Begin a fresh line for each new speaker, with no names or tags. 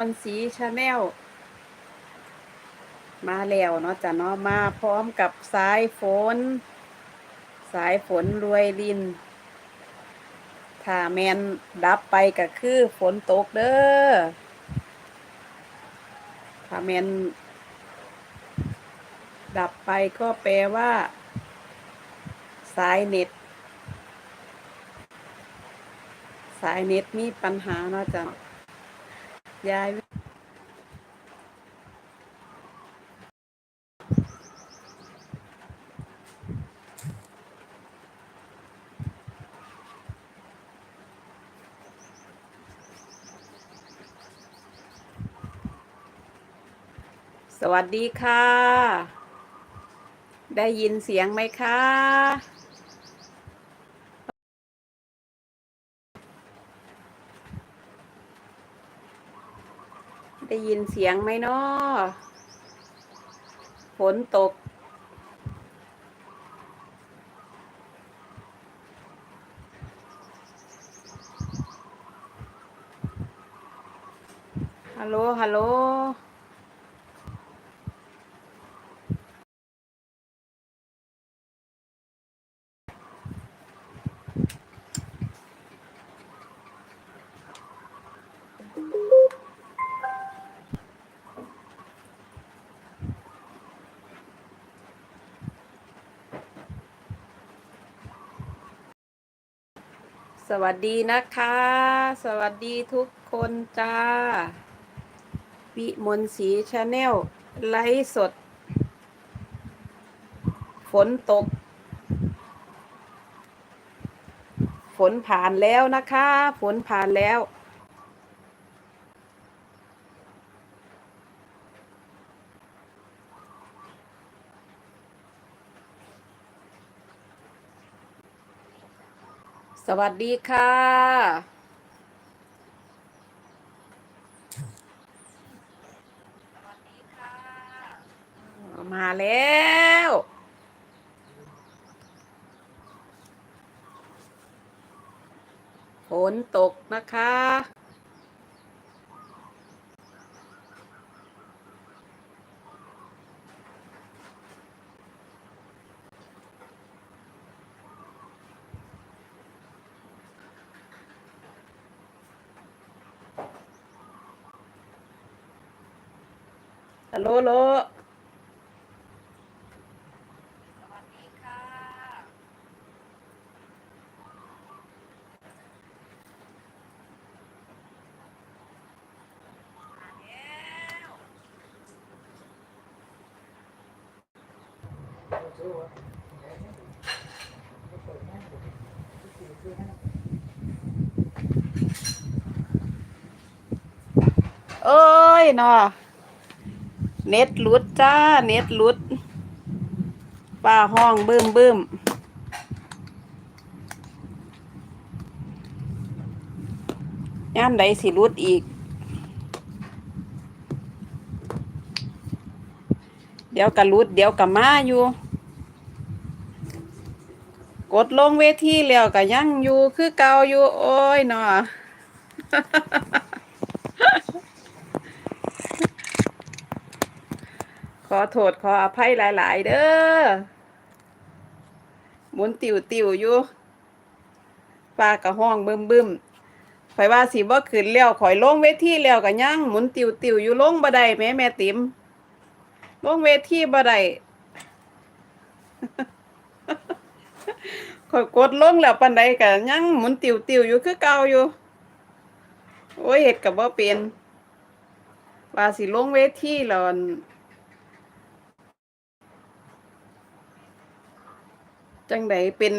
อนสีชาแนลมาแล้วเนาะจ้ะเนาะมาพร้อมกับสายฝน สายฝนรวยลิน ถ้าแมนดับไปก็คือฝนตกเด้อถ้าแมนดับไปก็แปลว่า สายเน็ต สายเน็ตมีปัญหาเนาะจ้ะ ยายสวัสดีค่ะ ได้ยินเสียงไหมคะ ได้ยินเสียงไหมเนาะฝนตก ฮัลโหล ฮัลโหล สวัสดีนะคะ สวัสดีทุกคนจ้า วิมลสีชาแนลไลฟ์สด ฝนตก ฝนผ่านแล้วนะคะ ฝนผ่านแล้ว สวัสดีค่ะ มาแล้ว ฝนตกนะคะ ฮัลโหลโลเอ้ยเนาะ เน็ตลุดจ้า เน็ตลุดป้าห้องบึ้มบึ้มย่ามใดสิหลุดอีก เดี๋ยวกะลุด เดี๋ยวกะมาอยู่ กดลงเวทีแล้วกะยั่งอยู่ คือเก่าอยู่ โอ้ยเนาะ ขอโทษขออภัยหลาย ๆ เด้อหมุนติวติวอยู่ป้ากระห้องบึมบึมๆข่อยว่าสิบ่ขึ้นแล้วข่อยลงเวทีแล้วกะยังหมุนติวติวอยู่ลงบ่ได้แม่แม่ติ๋มลงเวทีบ่ได้ข่อยกดลงแล้วปานใดกะยังหมุนติวติวอยู่คือเก่าอยู่ โอ้ยเฮ็ดก็บ่เป็นว่าสิลงเวทีแล้วอั่น จังไดเป็น